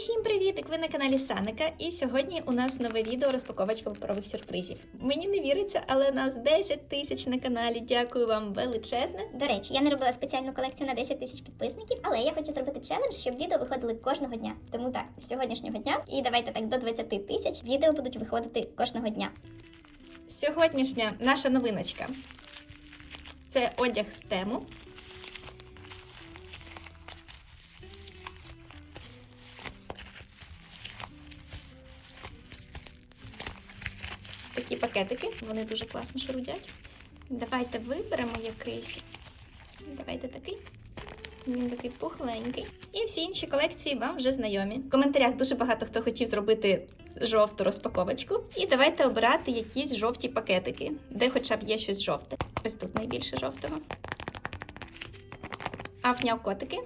Усім привіт! Ви на каналі Саника. І сьогодні у нас нове відео розпаковочка паперових сюрпризів. Мені не віриться, але нас 10 тисяч на каналі. Дякую вам величезне. До речі, я не робила спеціальну колекцію на 10 тисяч підписників, але я хочу зробити челендж, щоб відео виходили кожного дня. Тому так, з сьогоднішнього дня, і давайте так до 20 тисяч відео будуть виходити кожного дня. Сьогоднішня наша новиночка це одяг з тему. Пакетики, вони дуже класно шарудять. Давайте виберемо якийсь. Давайте такий. Він такий пухленький. І всі інші колекції вам вже знайомі. В коментарях дуже багато хто хотів зробити жовту розпаковочку. І давайте обирати якісь жовті пакетики, де хоча б є щось жовте. Ось тут найбільше жовтого. Афня котики.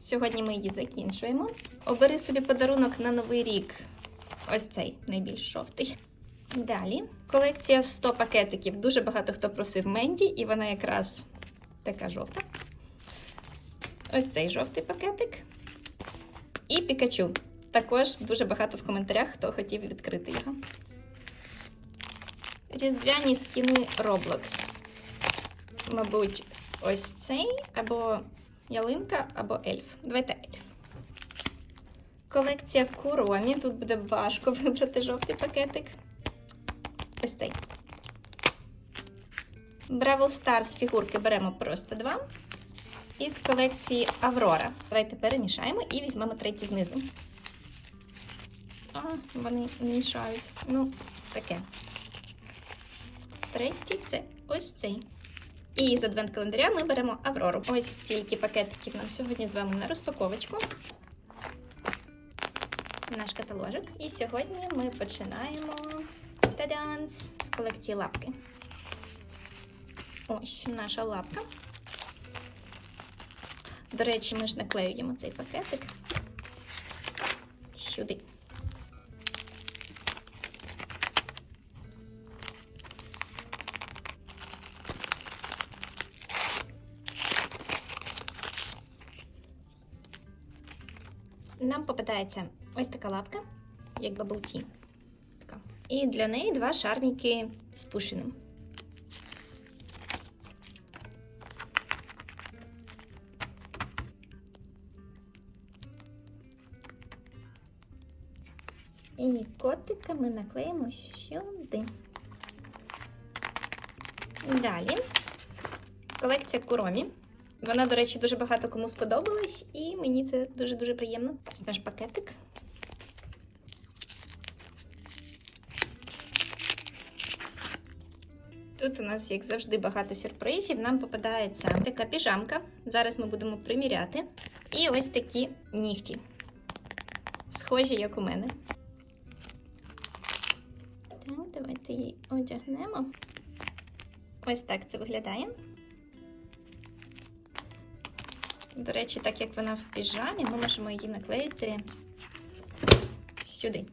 Сьогодні ми її закінчуємо. Обери собі подарунок на новий рік. Ось цей найбільш жовтий. Далі колекція 100 пакетиків. Дуже багато хто просив Менді, і вона якраз така жовта. Ось цей жовтий пакетик. І Пікачу. Також дуже багато в коментарях, хто хотів відкрити його. Різдвяні скіни Roblox. Мабуть, ось цей, або ялинка, або ельф. Давайте ельф. Колекція Куромі. Тут буде важко вибрати жовтий пакетик. Цей. Бравл Stars фігурки беремо просто два. Із колекції Аврора. Давайте перемішаємо і візьмемо третій знизу. А, вони не мішають. Ну, таке. Третій це ось цей. І з адвент-календаря ми беремо Аврору. Ось стільки пакетиків нам сьогодні з вами на розпаковочку. Наш каталожик. І сьогодні ми починаємо Та-дянс! з колекції лапки. Ось наша лапка. До речі, ми ж наклеюємо цей пакетик сюди. Нам попадається ось така лапка, як бабл ті. І для неї два шарміки з пушеним. І котика ми наклеїмо сюди. Далі колекція Куромі. Вона, до речі, дуже багато кому сподобалась, і мені це дуже-дуже приємно. Ось наш пакетик. Тут у нас, як завжди, багато сюрпризів. Нам попадається така піжамка. Зараз ми будемо приміряти. І ось такі нігті. Схожі, як у мене. Так, давайте її одягнемо. Ось так це виглядає. До речі, так як вона в піжамі, ми можемо її наклеїти сюди.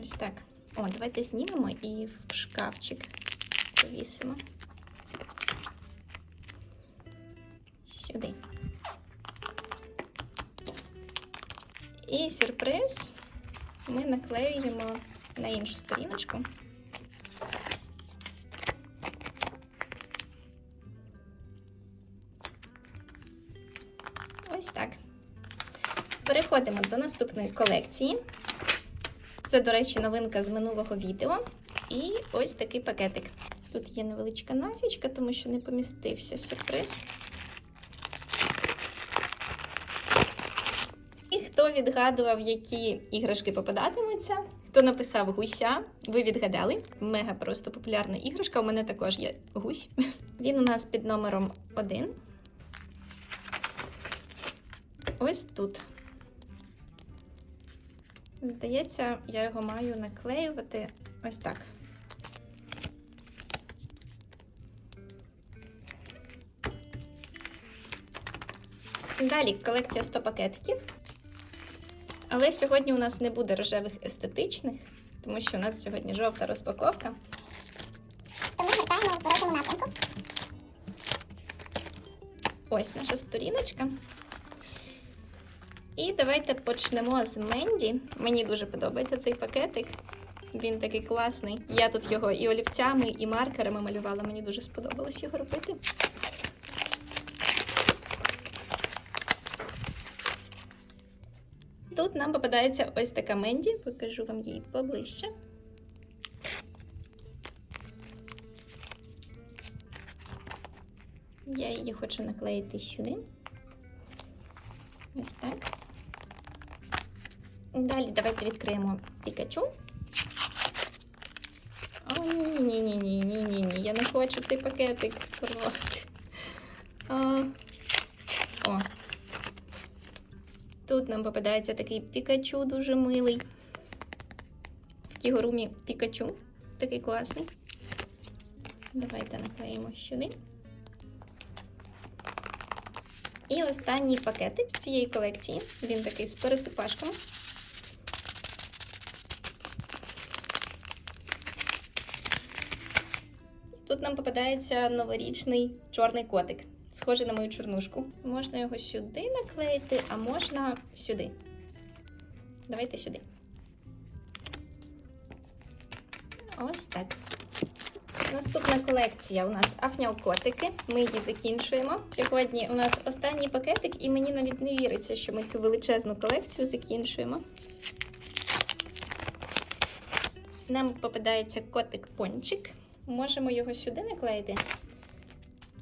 Ось так. О, давайте знімемо і в шкафчик повісимо. Сюди. І сюрприз ми наклеюємо на іншу сторіночку. Ось так. Переходимо до наступної колекції. Це, до речі, новинка з минулого відео. І ось такий пакетик. Тут є невеличка насічка, тому що не помістився сюрприз. І хто відгадував, які іграшки попадатимуться, хто написав гуся, ви відгадали. Мега просто популярна іграшка. У мене також є гусь. Він у нас під номером 1. Ось тут. Здається, я його маю наклеювати ось так. Далі колекція 100 пакетиків. Але сьогодні у нас не буде рожевих естетичних, тому що у нас сьогодні жовта розпаковка. Тому гортаємо в зворотному напрямку. Ось наша сторіночка. І давайте почнемо з Менді. Мені дуже подобається цей пакетик. Він такий класний. Я тут його і олівцями, і маркерами малювала. Мені дуже сподобалось його робити. Тут нам попадається ось така Менді. Покажу вам її поближче. Я її хочу наклеїти сюди. Ось так. Далі давайте відкриємо Пікачу. О, ні, ні, ні, ні, ні, ні, ні. Я не хочу цей пакетик порвати. А, О. Тут нам попадається такий Пікачу дуже милий. В кігурумі Пікачу. Такий класний. Давайте наклеїмо сюди. І останній пакетик з цієї колекції. Він такий з пересипашками. Тут нам попадається новорічний чорний котик, схожий на мою чорнушку. Можна його сюди наклеїти, а можна сюди. Давайте сюди. Ось так. Наступна колекція у нас афняукотики. Ми її закінчуємо. Сьогодні у нас останній пакетик, і мені навіть не віриться, що ми цю величезну колекцію закінчуємо. Нам попадається котик-пончик. Можемо його сюди наклеїти.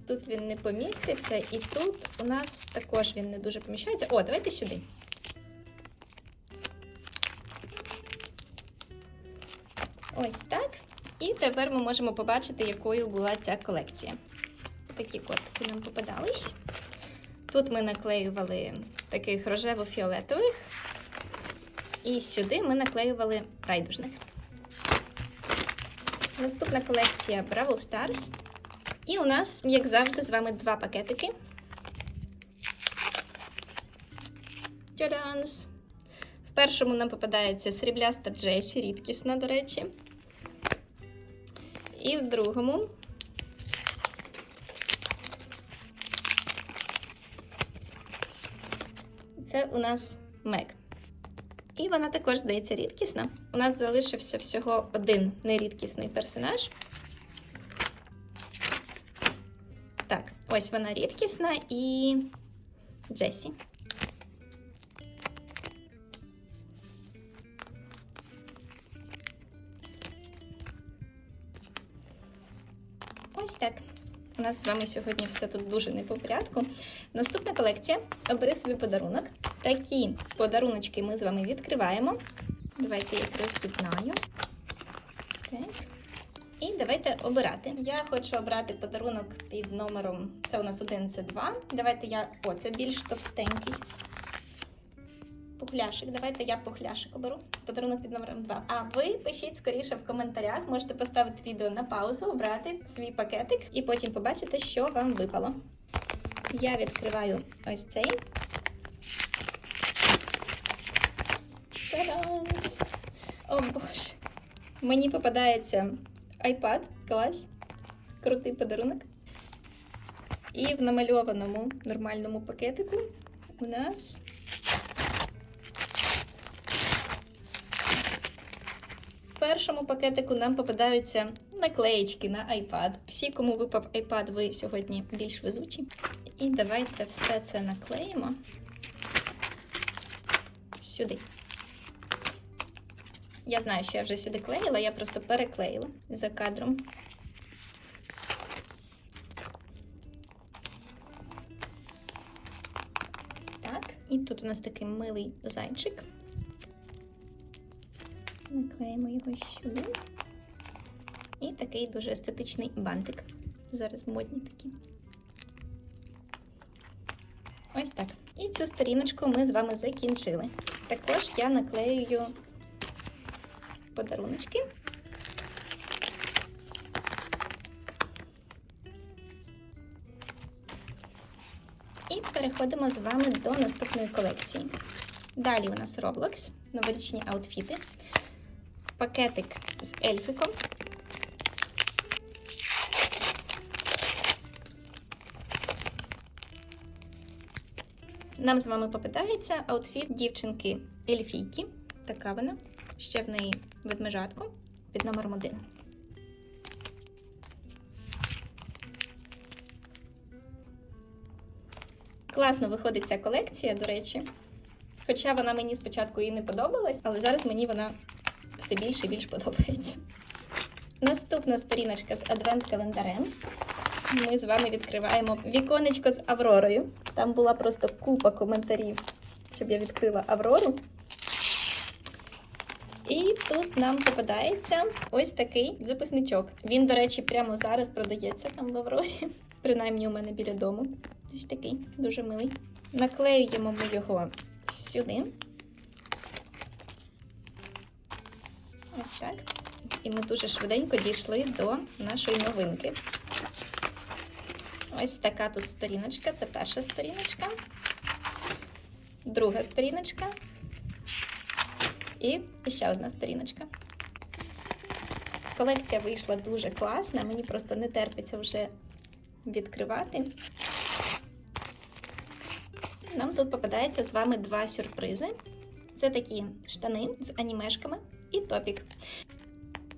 Тут він не поміститься, і тут у нас також він не дуже поміщається. О, давайте сюди. Ось так. І тепер ми можемо побачити, якою була ця колекція. Такі котики нам попадались. Тут ми наклеювали таких рожево-фіолетових. І сюди ми наклеювали райдужних. Наступна колекція Бравл Stars. І у нас, як завжди, з вами два пакетики. Тяданс! В першому нам попадається срібляста Джесі, рідкісна, до речі. І в другому це у нас Мек. І вона також здається рідкісна. У нас залишився всього один нерідкісний персонаж. Так, ось вона рідкісна і Джесі. Ось так. У нас з вами сьогодні все тут дуже не по порядку. Наступна колекція. Обери собі подарунок. Такі подаруночки ми з вами відкриваємо. Давайте я їх роз'єднаю. Так. І давайте обирати. Я хочу обрати подарунок під номером. Це у нас один, це два. Давайте я. О, це більш товстенький. Пухляшик. Давайте я пухляшик оберу. Подарунок під номером 2. А ви пишіть скоріше в коментарях. Можете поставити відео на паузу, обрати свій пакетик і потім побачите, що вам випало. Я відкриваю ось цей. О боже. Мені попадається iPad. Клас. Крутий подарунок. І в намальованому нормальному пакетику у нас. В першому пакетику нам попадаються наклеєчки на iPad. Всі, кому випав iPad, ви сьогодні більш везучі. І давайте все це наклеїмо сюди. Я знаю, що я вже сюди клеїла, я просто переклеїла за кадром. Так. І тут у нас такий милий зайчик. Наклеїмо його сюди. І такий дуже естетичний бантик. Зараз модні такі. Ось так. І цю сторіночку ми з вами закінчили. Також я наклеюю подаруночки. І переходимо з вами до наступної колекції. Далі у нас Roblox, новорічні аутфіти, пакетик з ельфиком. Нам з вами попитається аутфіт дівчинки Ельфійки. Така вона. Ще в неї ведмежатко під номером 1. Класно виходить ця колекція, до речі. Хоча вона мені спочатку і не подобалась, але зараз мені вона все більше і більше подобається. Наступна сторіночка з адвент-календарем. Ми з вами відкриваємо віконечко з Авророю. Там була просто купа коментарів, щоб я відкрила Аврору. Тут нам попадається ось такий записничок. Він, до речі, прямо зараз продається там в Аврорі. Принаймні у мене біля дому. Ось такий, дуже милий. Наклеюємо ми його сюди. Ось так. І ми дуже швиденько дійшли до нашої новинки. Ось така тут сторіночка. Це перша сторіночка. Друга сторіночка. І ще одна сторіночка. Колекція вийшла дуже класна. Мені просто не терпиться вже відкривати. Нам тут попадається з вами два сюрпризи. Це такі штани з анімешками і топік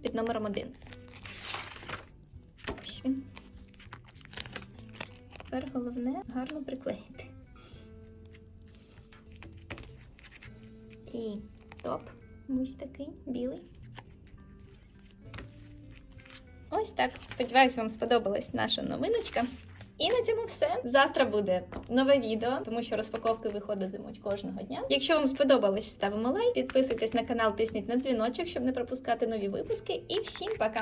під номером 1. Ось він. Тепер головне гарно приклеїти. І топ. Ось такий білий. Ось так. Сподіваюсь, вам сподобалась наша новиночка. І на цьому все. Завтра буде нове відео, тому що розпаковки виходитимуть кожного дня. Якщо вам сподобалось, ставимо лайк, підписуйтесь на канал, тисніть на дзвіночок, щоб не пропускати нові випуски. І всім пока!